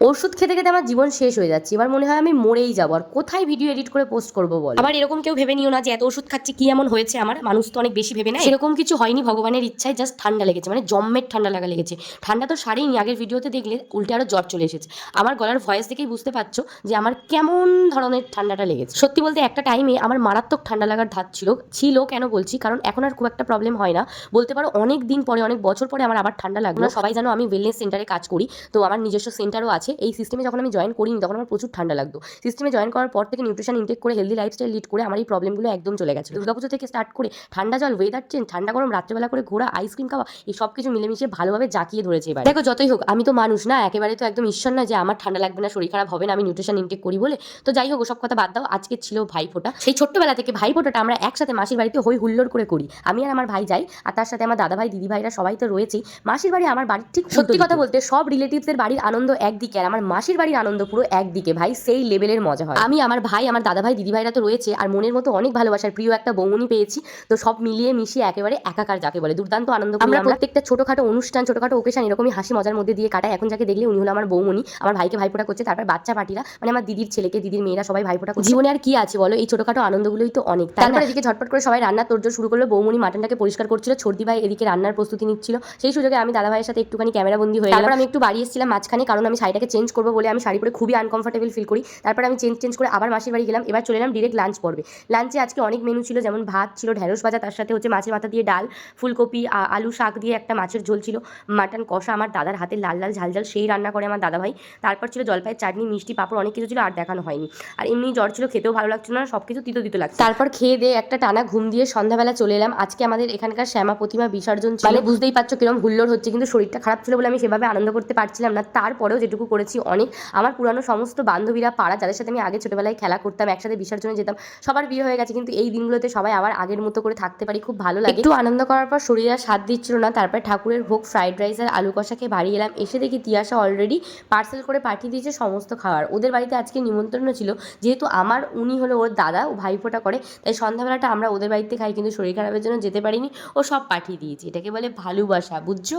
ওষুধ খেতে খেতে আমার জীবন শেষ হয়ে যাচ্ছে। এবার মনে হয় আমি মরেই যাব। আর কোথায় ভিডিও এডিট করে পোস্ট করব বল? আবার এরকম কেউ ভেবে নিও না যে এত ওষুধ খাচ্ছি কি এমন হয়েছে আমার? মানুষ তো অনেক বেশি ভেবে নেয়। সেরকম কিছু হয়নি ভগবানের ইচ্ছায় জাস্ট ঠান্ডা লেগেছে। মানে জম্মের ঠান্ডা লাগা লেগেছে। ঠান্ডা তো সারেইনি আগের ভিডিওতে দেখলে উল্টে আরও জ্বর চলে এসেছে। আমার গলার ভয়েস দেখেই বুঝতে পারছ যে আমার কেমন ধরনের ঠান্ডাটা লেগেছে। সত্যি বলতে একটা টাইমে আমার মারাত্মক ঠান্ডা লাগার ধাত ছিল। ছিল কেন বলছি? কারণ এখন আর খুব একটা প্রবলেম হয় না। বলতে পারো অনেক দিন পরে অনেক বছর পরে আমার আবার ঠান্ডা লাগল। সবাই জানো আমি ওয়েলনেস সেন্টারে কাজ করি। তো আমার নিজস্ব সেন্টারও আছে। এই সিস্টেমে যখন আমি জয়েন করিনি তখন আমার প্রচুর ঠান্ডা লাগতো। সিস্টেমে জয়েন করার পর থেকে নিউট্রিশন ইনটেক করে হেলদি লাইফস্টাইল লিড করে আমার এই প্রবলেমগুলো একদম চলে গেছে। দুর্গাপুজো থেকে স্টার্ট করে ঠান্ডা জল ওয়েদার চেঞ্জ ঠান্ডা গরম রাত্রেবেলা করে ঘোরা আইসক্রিম খাওয়া এই সব কিছু মিলেমিশে ভালোভাবে জাকিয়ে ধরেছে এবার। দেখো যতই হোক আমি তো মানুষ না একেবারে তো একদম ঈশ্বর না যে আমার ঠান্ডা লাগবে না শরীর খারাপ হবে না আমি নিউট্রিশন ইনটেক করি বলে। তো যাই হোক ওসব কথা বাদ দাও আজকে ছিল ভাইফোঁটা। সেই ছোট্টবেলা থেকে ভাইফোঁটাটা আমরা একসাথে মাসির বাড়িতে হই হুল্লোড় করে করি। আমি আর আমার ভাই যাই আর তার সাথে আমার দাদা ভাই দিদি ভাইরা সবাই তো রয়েছেই। মাসির বাড়ি আমার বাড়ির ঠিক সত্যি কথা বলতে সব রিলেটিভসের বাড়ির আনন্দ একদিকে। আর আমার মাসির বাড়ির আনন্দ পুরো একদিকে ভাই। সেই লেভেলের মজা হয়। আমি আমার ভাই আমার দাদা ভাই দিদি ভাইরা তো রয়েছে আর মনের মতো অনেক ভালোবাসার প্রিয় একটা বৌমনি পেয়েছি। তো সব মিলিয়ে মিশিয়ে একেবারে একাকার যাকে বলে। দুর্দান্ত আনন্দ আমরা প্রত্যেকটা ছোটখাটো অনুষ্ঠান ছোটখাটো ওকেশন এরকমই হাসি মজার মধ্যে দিয়ে কাটায়। এখন যাকে দেখলে উনি হলো আমার বৌমনি আমার ভাইকে ভাইফোঁটা করছে তারপর বাচ্চা পাটিরা মানে আমার দিদির ছেলেকে দিদির মেয়েরা সবাই ভাইফোঁটা করছে। জীবনে আর কি আছে বলো? এই ছোটখাটো আনন্দগুলোই তো অনেক। তারপর এদিকে ঝটপট করে সবাই রান্নার তোরজোর শুরু করল। বৌমনি মাটনটাকে পরিষ্কার করছিল ছর্দি ভাই এদিকে রান্নার প্রস্তুতি নিচ্ছিল। সেই সুযোগে আমি দাদা ভাইয়ের সাথে একটুখানি ক্যামেরা বন্দি হয়ে তারপর আমি একটু বাড়ি এসেছিলাম মাঝখানে কারণ আমি শাড়িটাকে চেঞ্জ করব বলে আমি শাড়ি পরে খুবই আনকমফর্টেবল ফিল করি। তারপর আমি চেঞ্জ চেঞ্জ করে আবার মাসির বাড়ি গেলাম। এবার চলে এলাম ডিরেক্ট লাঞ্চ পর্বে। লাঞ্চে আজকে অনেক মেনু ছিল যেমন ভাত ছিল ঢেঁড়স ভাজা তার সাথে হচ্ছে মাছের মাথা দিয়ে ডাল ফুলকপি আলু শাক দিয়ে একটা মাছের ঝোল ছিল মাটন কষা আমার দাদার হাতে লাল লাল ঝাল ঝাল সেই রান্না করে আমার দাদা ভাই তারপর ছিল জলপাইয়ের চাটনি মিষ্টি পাঁপড় অনেক কিছু ছিল আর দেখানো হয়নি। আর এমনি জ্বর ছিল খেতেও ভালো লাগছিল না সব কিছু তিতো তিতো লাগছে। তারপর খেয়ে দিয়ে একটা টানা ঘুম দিয়ে সন্ধ্যাবেলা চলে এলাম। আজকে আমাদের এখানকার শ্যামা প্রতিমা বিসর্জন ছিল। মানে বুঝতেই পারছ কিরম হুল্লোড় হচ্ছে কিন্তু শরীরটা খারাপ ছিল বলে আমি সেভাবে আনন্দ করতে পারছিলাম না। তারপরেও যেটুকু করেছি অনেক। আমার পুরানো সমস্ত বান্ধবীরা পাড়া, যাদের সাথে আমি আগে ছোটবেলায় খেলা করতাম, একসাথে বিসর্জনে যেতাম, সবার বিয়ে হয়ে গেছে। কিন্তু এই দিনগুলোতে সবাই আবার আগের মতো করে থাকতে পারি, খুব ভালো লাগে। একটু আনন্দ করার পর শরীর আর সাথ দিচ্ছিল না, তারপর ঠাকুরের ভোগ, ফ্রাইড রাইস আর আলু কষা খেয়ে বাড়ি এলাম। এসে দেখি তিয়াসা অলরেডি পার্সেল করে পাঠিয়ে দিয়েছে সমস্ত খাবার। ওদের বাড়িতে আজকে নিমন্ত্রণ ছিল, যেহেতু আমার, উনি হলো ওর দাদা, ও ভাইফোঁটা করে, তাই সন্ধ্যাবেলাটা আমরা ওদের বাড়িতে খাই, কিন্তু শরীর খারাপের জন্য যেতে পারিনি, ও সব পাঠিয়ে দিয়েছি। এটাকে বলে ভালোবাসা, বুঝছ?